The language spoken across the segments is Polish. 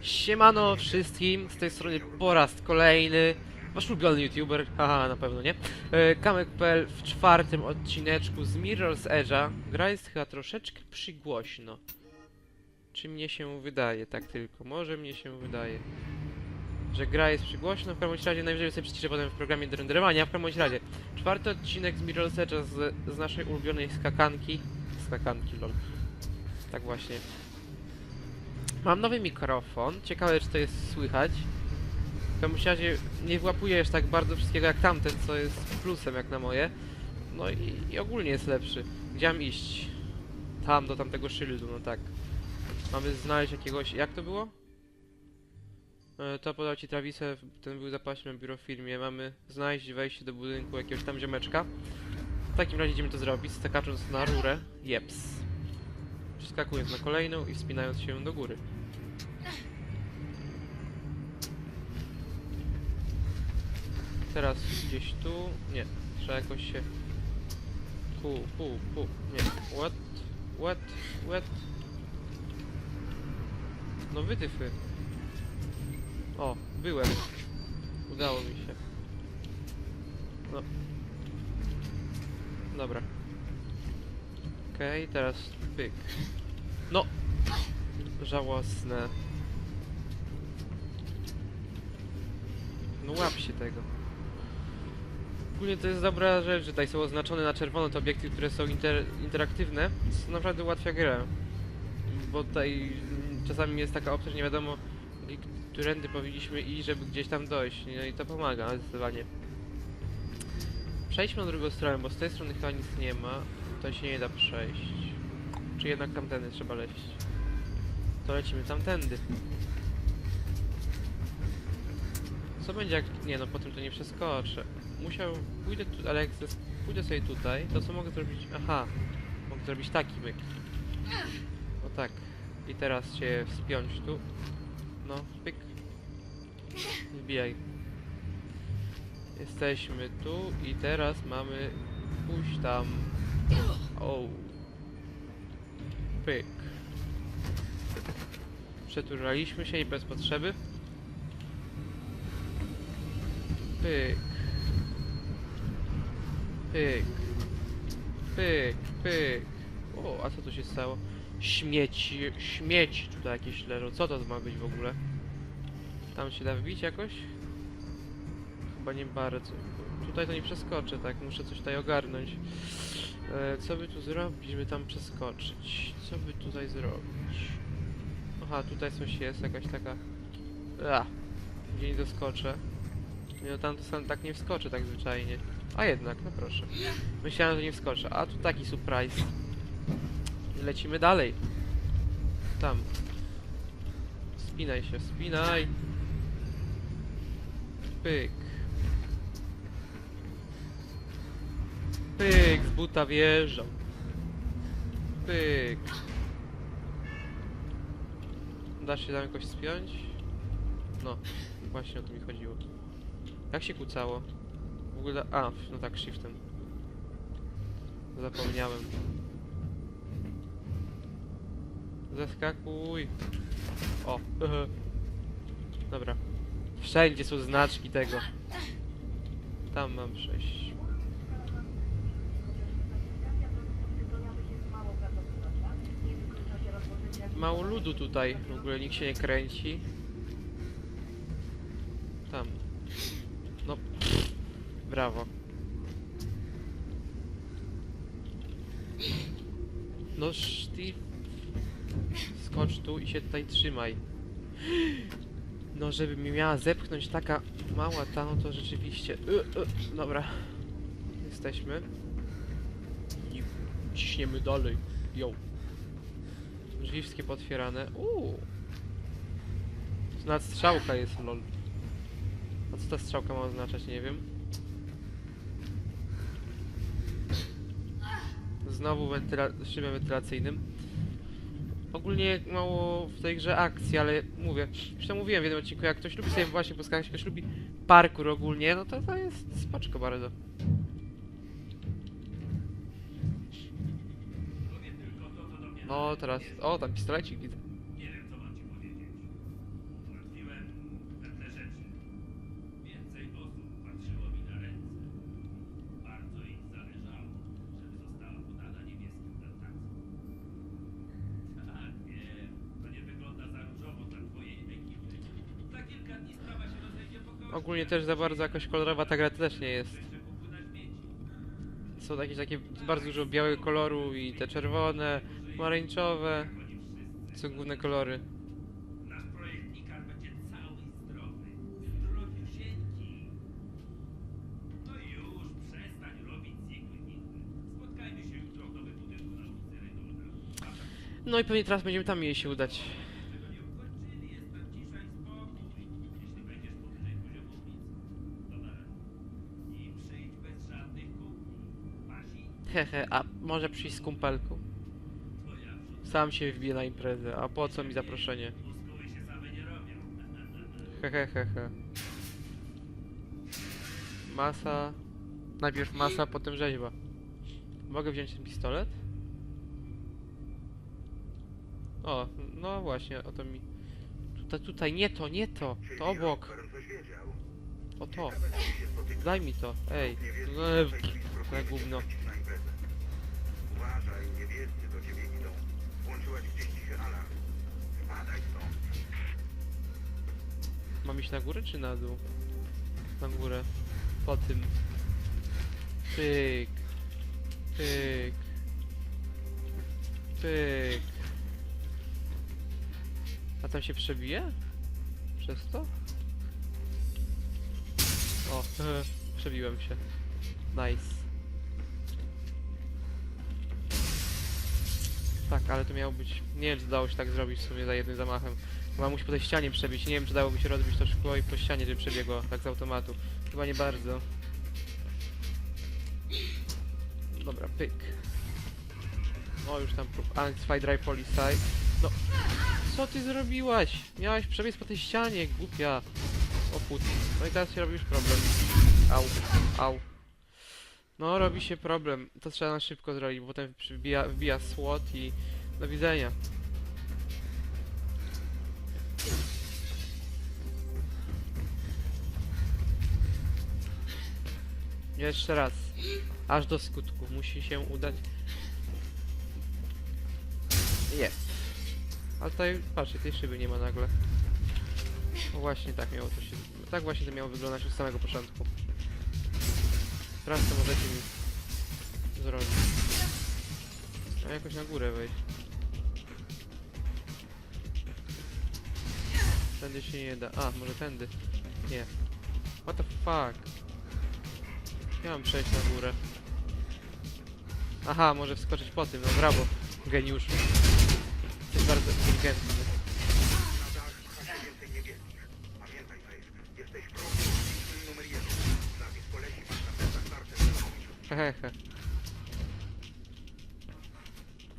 Siemano wszystkim, z tej strony po raz kolejny Wasz ulubiony youtuber, haha na pewno nie e, Kamek.pl w czwartym odcineczku z Mirror's Edge'a. Gra jest chyba troszeczkę przygłośno. Czy mnie się wydaje, tak tylko, może mnie się wydaje Że gra jest przygłośno, w każdym razie najwyżej sobie przyciszę potem w programie do renderowania. W każdym razie, czwarty odcinek z Mirror's Edge'a z, z naszej ulubionej skakanki Skakanki, lol Tak właśnie Mam nowy mikrofon. Ciekawe, czy to jest słychać. W każdym razie nie włapuje już tak bardzo wszystkiego jak tamten, co jest plusem jak na moje. No i, i ogólnie jest lepszy. Gdzie mam iść? Tam, do tamtego szyldu, no tak. Mamy znaleźć jakiegoś... Jak to było? E, to podał ci Travisę, ten był zapaśny biuro w. Mamy znaleźć wejście do budynku jakiegoś tam ziomeczka. W takim razie idziemy to zrobić, stakacząc na rurę. Jeps. Przeskakując na kolejną i wspinając się do góry. Teraz gdzieś tu... Nie, trzeba jakoś się... Pu, pu, pu, nie. What? What? What? No wytyfy. O, byłem. Udało mi się. No. Dobra. Okej, teraz pyk. No! Żałosne. No łap się tego. Ogólnie to jest dobra rzecz, że tutaj są oznaczone na czerwono te obiekty, które są inter interaktywne, co naprawdę ułatwia grę. Bo tutaj czasami jest taka opcja, że nie wiadomo, którędy powinniśmy iść, żeby gdzieś tam dojść. No i to pomaga zdecydowanie. Przejdźmy na drugą stronę, bo z tej strony chyba nic nie ma. To się nie da przejść. Czy jednak tamtędy trzeba leść? To lecimy tamtędy. Co będzie jak... Nie no, potem to nie przeskoczę. Musiał... Pójdę tu... Ale jak pójdę sobie tutaj, to co mogę zrobić? Aha. Mogę zrobić taki myk. O tak. I teraz się wspiąć tu. No, pyk. Wbijaj. Jesteśmy tu i teraz mamy pójść tam. O. Pyk. Przeturaliśmy się i bez potrzeby. Pyk. Pyk. Pyk, pyk. O, a co tu się stało? Śmieci, śmieci tutaj jakieś leżą. Co to ma być w ogóle? Tam się da wbić jakoś? Chyba nie bardzo. Tutaj to nie przeskoczę, tak? Muszę coś tutaj ogarnąć. E, co by tu zrobić, żeby tam przeskoczyć? Co by tutaj zrobić? Aha, tutaj coś jest, jakaś taka... A, gdzie nie doskoczę. No tam to sam tak nie wskoczę tak zwyczajnie. A jednak, no proszę. Myślałem, że nie wskoczę. A tu taki surprise. Lecimy dalej. Tam. Spinaj się, spinaj. Pyk. Pyk, z buta wjeżdżam. Pyk. Da się tam jakoś spiąć? No, właśnie o to mi chodziło. Jak się kucało? W ogóle... A, no tak, shiftem. Zapomniałem. Zaskakuj. O, Dobra. Wszędzie są znaczki tego. Tam mam przejść. Mało ludu tutaj. W ogóle nikt się nie kręci. Tam. No. Brawo. No Steve. Skocz tu i się tutaj trzymaj. No, żeby mi miała zepchnąć taka mała ta, no to rzeczywiście... Y, y, dobra. Jesteśmy. I ciśniemy dalej. Yo. Drzwi wszystkie potwierane. Uuu. Nadstrzałka jest, lol. A co ta strzałka ma oznaczać, nie wiem. Znowu wentyla szybem wentylacyjnym. Ogólnie mało w tej grze akcji, ale mówię, już to mówiłem w jednym odcinku, jak ktoś lubi sobie właśnie poskakać, ktoś lubi parkour ogólnie, no to to jest spoczko bardzo. No teraz, o tam pistolecik widzę. Ogólnie też za bardzo jakoś kolorowa ta gra też nie jest. Są jakieś takie bardzo dużo białego koloru i te czerwone, pomarańczowe. Są główne kolory. No i pewnie teraz będziemy tam mieli się udać. Hehe, a może przyjść z kumpelką. Sam się wbiję na imprezę, a po co mi zaproszenie? Hehehehe. Masa. Najpierw masa, potem rzeźba. Mogę wziąć ten pistolet? O, no właśnie, o to mi. Tutaj, tutaj, nie to, nie to, to obok. O to. Daj mi to, ej. No, to gówno. Mam iść na górę czy na dół? Na górę. Po tym. Pyk. Pyk. Pyk. A tam się przebije? Przez to? O, przebiłem się. Nice. Tak, ale to miało być... Nie wiem, czy dało się tak zrobić w sumie za jednym zamachem. Chyba musi po tej ścianie przebić. Nie wiem, czy dałoby się rozbić to szkło i po ścianie, żeby przebiegło tak z automatu. Chyba nie bardzo. Dobra, pyk. O, już tam prób. Unexpired Dry Policide. No, co ty zrobiłaś? Miałaś przebiec po tej ścianie, głupia. O put. No i teraz się robi już problem. Au, au. No, robi się problem. To trzeba na szybko zrobić, bo potem wbija, wbija SWAT i do widzenia. Jeszcze raz. Aż do skutku. Musi się udać. Jest. Ale tutaj, patrzcie, tej szyby nie ma nagle. No właśnie tak miało to się... Tak właśnie to miało wyglądać od samego początku. Teraz to możecie mi zrobić. A jakoś na górę wejść. Tędy się nie da. A, może tędy. Nie. What the fuck? Nie mam przejść na górę. Aha, może wskoczyć po tym, no brawo, geniuszu. Jesteś bardzo inteligentny. Hehehe.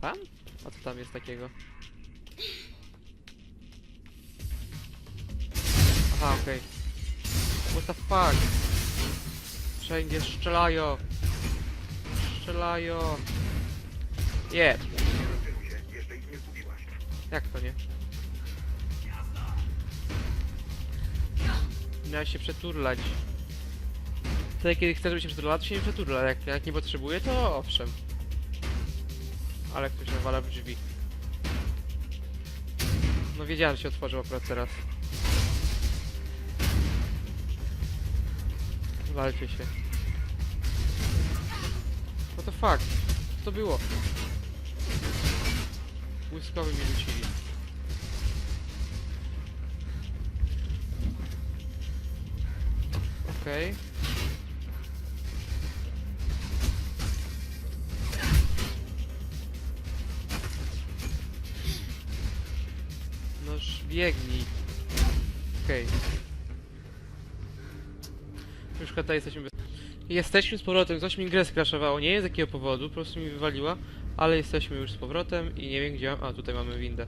Tam? A co tam jest takiego? Aha, okej. What the fuck? Wszędzie strzelają. Strzelają. Nie jak to nie? Miałeś się przeturlać. Wtedy kiedy chcesz, żeby się przeturlać, to się nie przeturla. Jak, jak nie potrzebuje, to owszem. Ale ktoś nawala w drzwi. No wiedziałem, że się otworzył akurat teraz. Walcie się. What the fuck? Co to było? Błyskowy mnie rzucili. Okej. Noż biegnij. Okej. Już chyba tutaj jesteśmy bez... Jesteśmy z powrotem, coś mi grę skraszowało, nie wiem z jakiego powodu, po prostu mi wywaliła, ale jesteśmy już z powrotem i nie wiem gdzie... A, tutaj mamy windę.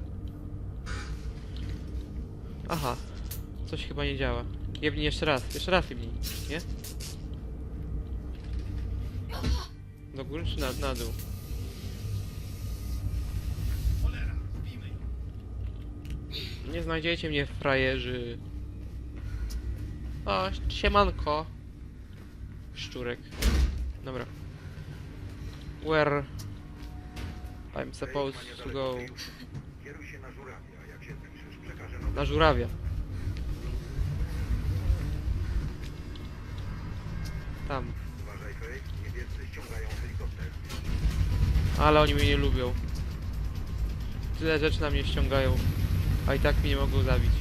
Aha. Coś chyba nie działa. Jebnij jeszcze raz, jeszcze raz jebnij, nie? Do góry czy na, na dół? Nie znajdziecie mnie, frajerzy. O, siemanko. Szczurek. Dobra. Where I'm supposed to go. Na żurawia. Tam. Ale oni mnie nie lubią. Tyle rzeczy na mnie ściągają, a i tak mnie nie mogą zabić.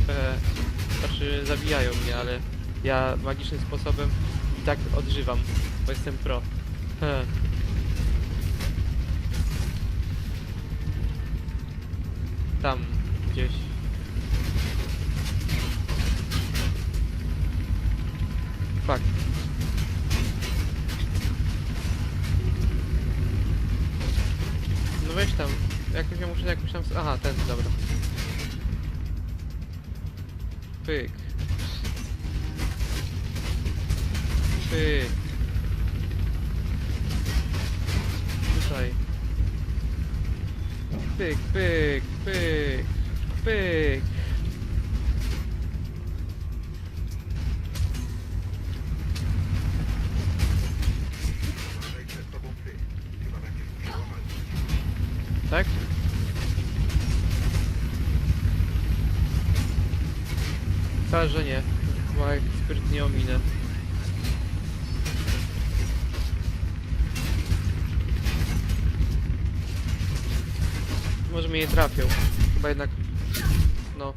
Znaczy zabijają mnie, ale ja magicznym sposobem tak odżywam, bo jestem pro. Tam, gdzieś. Fuck. No weź tam. Jakoś ja muszę jakoś tam... Aha, ten, dobra. Pyk. Pyk. Tutaj. Pyk, pyk, pyk, pyk. Tak? Że nie. Jak sprytnie ominę. Może mnie nie trafią. Chyba jednak... No.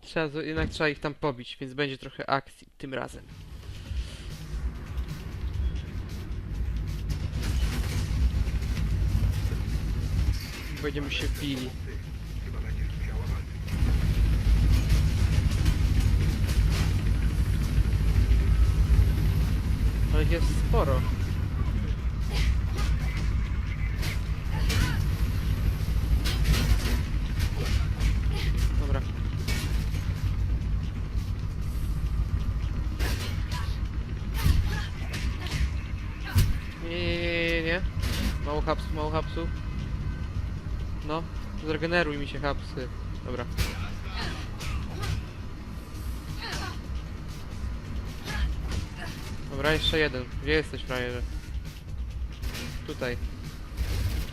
Trzeba, jednak trzeba ich tam pobić, więc będzie trochę akcji tym razem. Będziemy się pili. Ale jest sporo. Mało hapsów, mało hapsów. No, zregeneruj mi się hapsy. Dobra. Dobra, jeszcze jeden. Gdzie jesteś, frajerze? Tutaj.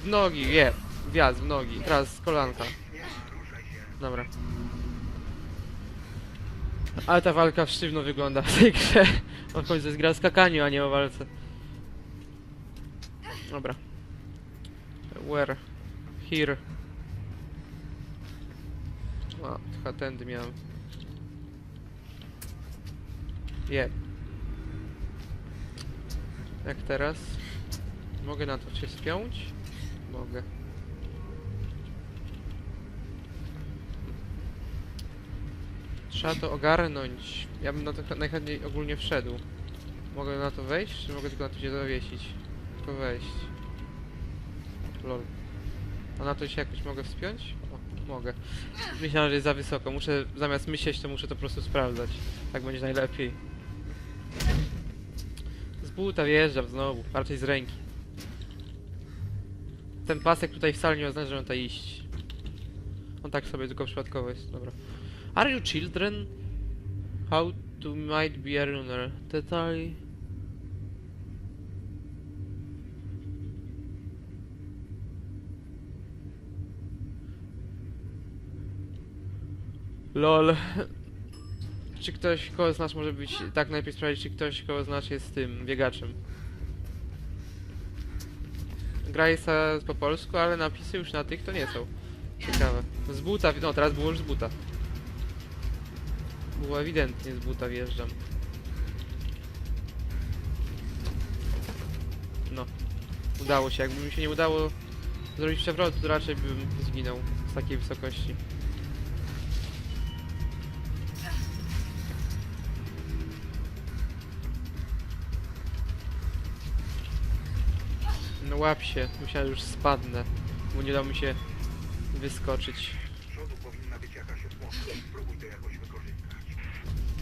W nogi, je. Wjazd w nogi. Teraz kolanka. Dobra. Ale ta walka sztywno wygląda w tej grze. On to jest gra skakaniu, a nie o walce. Dobra. Where? Here. A, chyba tędy miałem. Jeb. Jak teraz? Mogę na to się spiąć? Mogę. Trzeba to ogarnąć. Ja bym na to ch- najchętniej ogólnie wszedł. Mogę na to wejść, czy mogę tylko na to się zawiesić? Tylko wejść. Lol. A na to się jakoś mogę wspiąć? O, mogę. Myślałem, że jest za wysoko. Muszę, zamiast myśleć, to muszę to po prostu sprawdzać. Tak będzie najlepiej. Z buta wjeżdżam znowu, raczej z ręki. Ten pasek tutaj wcale nie oznacza, że on tutaj iść. On tak sobie tylko przypadkowo jest, dobra. Are you children? How to might be a runner? Detali. LOL. Czy ktoś koło z nas może być... Tak, najpierw sprawdzić, czy ktoś koło z nas jest tym, biegaczem. Gra jest po polsku, ale napisy już na tych to nie są. Ciekawe. Z buta, no teraz było już z buta. Było ewidentnie z buta wjeżdżam. No. Udało się. Jakby mi się nie udało zrobić przewrotu, to raczej bym zginął z takiej wysokości. Łap się. Myślałem, już spadnę. Bo nie dało mi się wyskoczyć.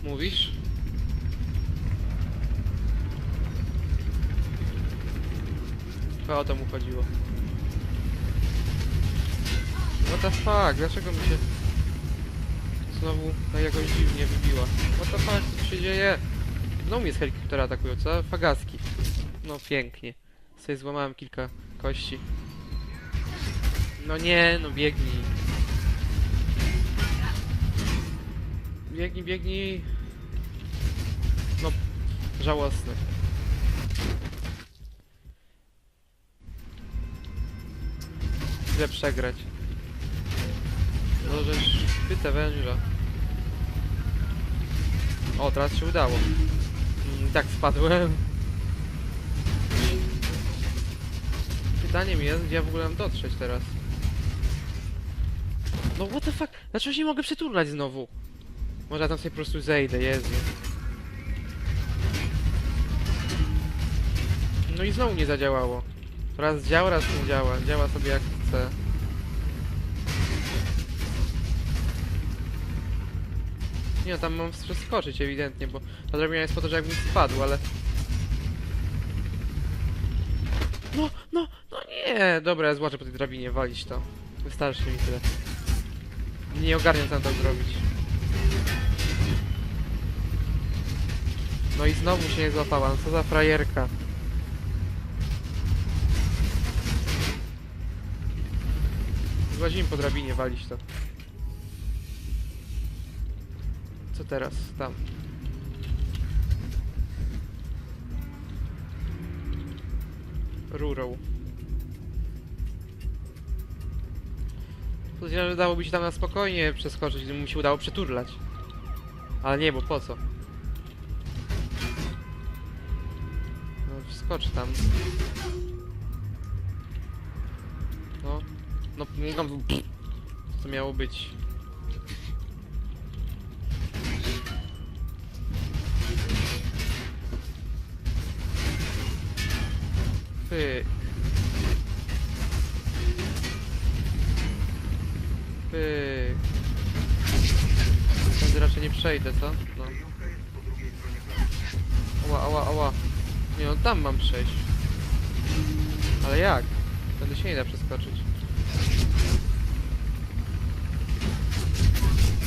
Mówisz? Chyba o to mu chodziło. What the fuck? Dlaczego mi się znowu tak jakoś dziwnie wybiła? What the fuck? Co się dzieje? Znowu mnie z helikoptera atakują, co? Fagaski. No pięknie. Sobie złamałem kilka kości. No nie, no biegnij. Biegnij, biegnij. No, żałosne. Źle przegrać. Możesz pytę węża. O, teraz się udało. Mm, tak spadłem. Pytaniem jest, gdzie ja w ogóle mam dotrzeć teraz. No what the fuck? Dlaczego się nie mogę przeturlać znowu? Może ja tam sobie po prostu zejdę, Jezu. No i znowu nie zadziałało. Raz działa, raz nie działa. Działa sobie jak chce. Nie no, tam mam przeskoczyć ewidentnie, bo ta drabina jest po to, że jakbym spadł, ale... No, no nie! Dobra, ja złaczę po tej drabinie, walić to. Wystarczy mi tyle. Nie ogarniam co mam tam zrobić. No i znowu się nie złapałam, co za frajerka. Złazimy po drabinie, walić to. Co teraz? Tam. Rurą. Podejrzewam, że dałoby się tam na spokojnie przeskoczyć, gdyby mu się udało przeturlać. Ale nie, bo po co? No, wskocz tam. No. No, no, co miało być? Pyk. Pyk. Tędy raczej nie przejdę, co? No. Ała, ała, ała. Nie no, tam mam przejść. Ale jak? Tędy się nie da przeskoczyć.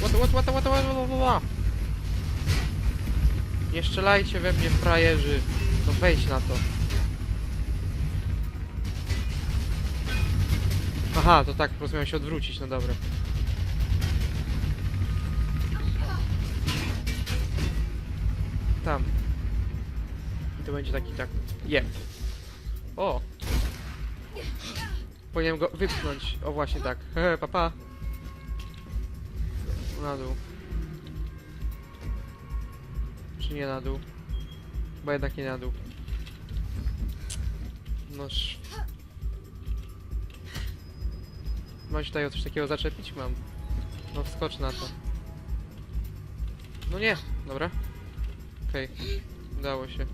Łata, łata, łata, łata, łata, łata, łata. Nie strzelajcie we mnie, frajerzy. No wejdź na to. Aha, to tak, po prostu miałem się odwrócić, no dobra. Tam. I to będzie taki tak. Jeb. O! Powinienem go wypchnąć. O właśnie tak. Hehe, papa. Na dół. Czy nie na dół? Chyba jednak nie na dół. Noż. Mam się tutaj o coś takiego zaczepić? Mam. No wskocz na to. No nie, dobra. Okej, udało się.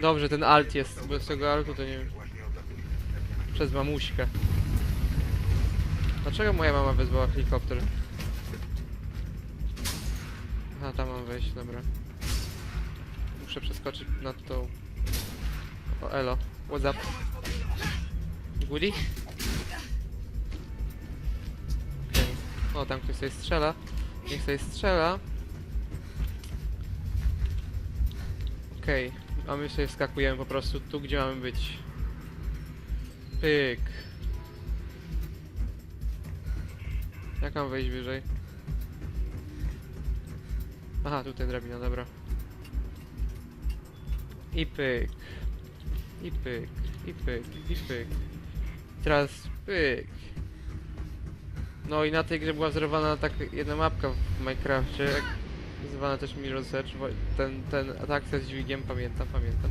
Dobrze, ten alt jest, bez tego altu to nie wiem. Przez mamuśkę. Dlaczego moja mama wezwała helikopter? Aha, tam mam wejść, dobra. Muszę przeskoczyć nad tą... O, elo. What's up? Goody? Okej. O, tam ktoś sobie strzela. Niech sobie strzela. Okej. A my sobie wskakujemy po prostu tu, gdzie mamy być. Pyk. Jak mam wejść wyżej? Aha, tutaj drabina, dobra. I pyk. I pyk. I pyk. I pyk. Teraz pyk. No i na tej grze była wzorowana tak jedna mapka w Minecrafcie, zwana też Mirror's Edge, bo ten, ten atak z dźwigiem, pamiętam, pamiętam.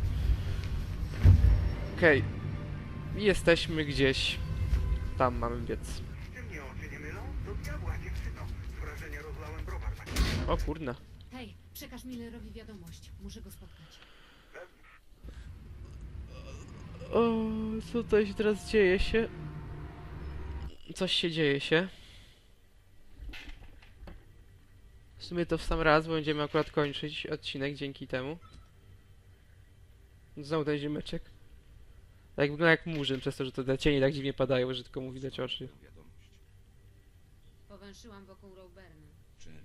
Okej. I Jesteśmy gdzieś. Tam mamy biec. O kurna. Hej, przekaż Millerowi wiadomość. Muszę go spotkać. O, co tutaj się teraz dzieje się? Coś się dzieje się. W sumie to w sam raz, bo będziemy akurat kończyć odcinek dzięki temu. Znowu ten ziemeczek. Tak wygląda jak murzyn, przez to, że te cienie tak dziwnie padają, że tylko mu widać oczy. Wiadomość. Powęszyłam wokół Rowberna, Czemu?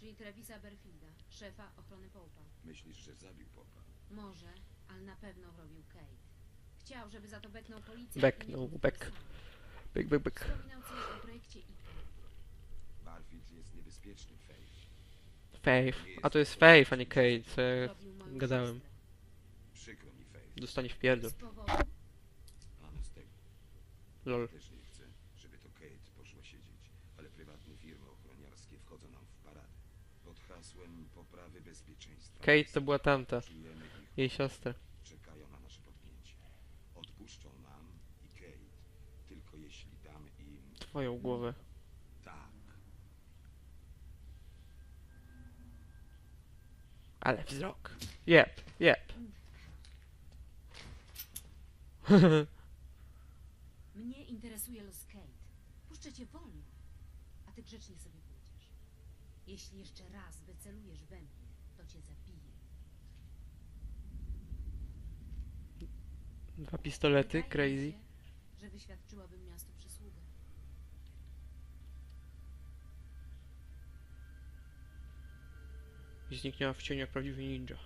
czyli Trevisa Berfielda, szefa ochrony Połpa. Myślisz, że zabił popa? Może, ale na pewno wrobił Kate. Chciał, żeby za to beknął policję. Beknął, i nie bek. sam. Byk, byk, byk. Wspominał coś o projekcie IKA. Barfield jest niebezpieczny, Faye. Faith. A to jest Faith, a nie Kate, co ja Robił moją gadałem. siostrę. Przykro mi, Faith. Dostanie w pierdol. Z powodu... Ano z tego. Lol. Też nie chcę, żeby to Kate poszła siedzieć, ale prywatne firmy ochroniarskie wchodzą nam w paradę. Pod hasłem poprawy bezpieczeństwa. Kate to była tamta. Czujemy ich, Jej siostra. czekają na nasze potknięcie. Odpuszczą nam i Kate, tylko jeśli damy im Twoją głowę. tak. Ale wzrok. Jep, jep. Mnie interesuje los Kate. Puszczę cię wolno, a ty grzecznie sobie pójdziesz. Jeśli jeszcze raz wycelujesz we mnie, to cię zabiję. Dwa pistolety, Wydaje mi crazy. się, że wyświadczyłabym miastu I zniknęła w cieniu jak prawdziwy ninja.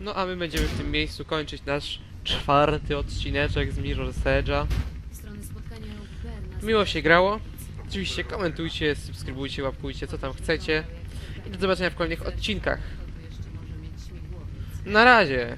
No a my będziemy w tym miejscu kończyć nasz czwarty odcineczek z Mirror's Edge'a. Strony spotkania Berna... Miło się grało. Oczywiście komentujcie, subskrybujcie, łapkujcie, co tam chcecie. I do zobaczenia w kolejnych odcinkach. Na razie!